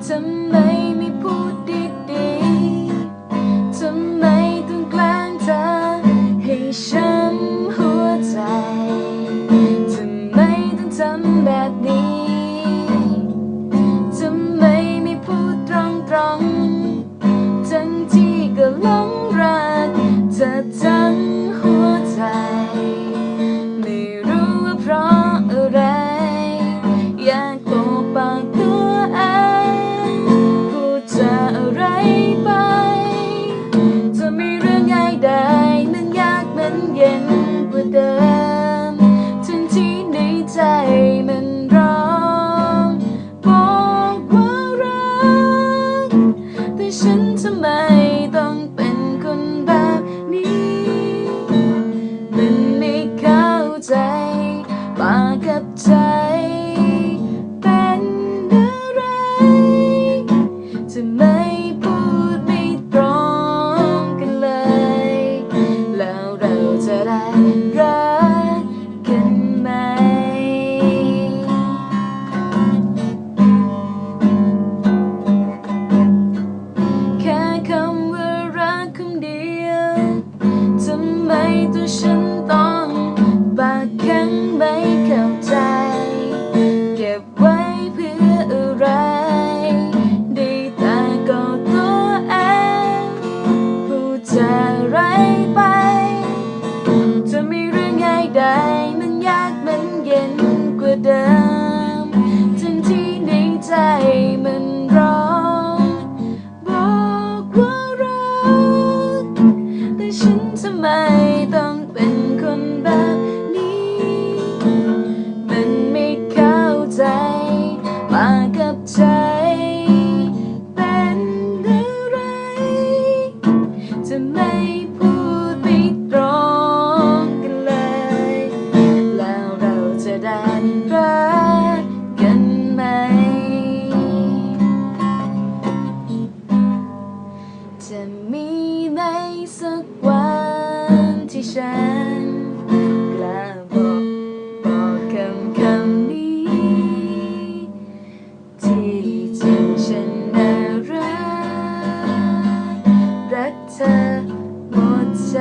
怎没 ดิมทั้งที่ในใจมันร้องบอกว่ารัก แต่ฉันทำไมต้องเป็นคนแบบนี้ มันไม่เข้าใจปากกับใจ เดิมทั้ที่ในใจมันร้องบอกว่ารัก แต่ฉันทำไมต้องเป็นคนแบบนี้ มันไม่เข้าใจมากับใจ สักวันที่ฉันกล้าบอกบอกคำคำนี้ ที่จริงฉันน่ารัก รักเธอหมดใจ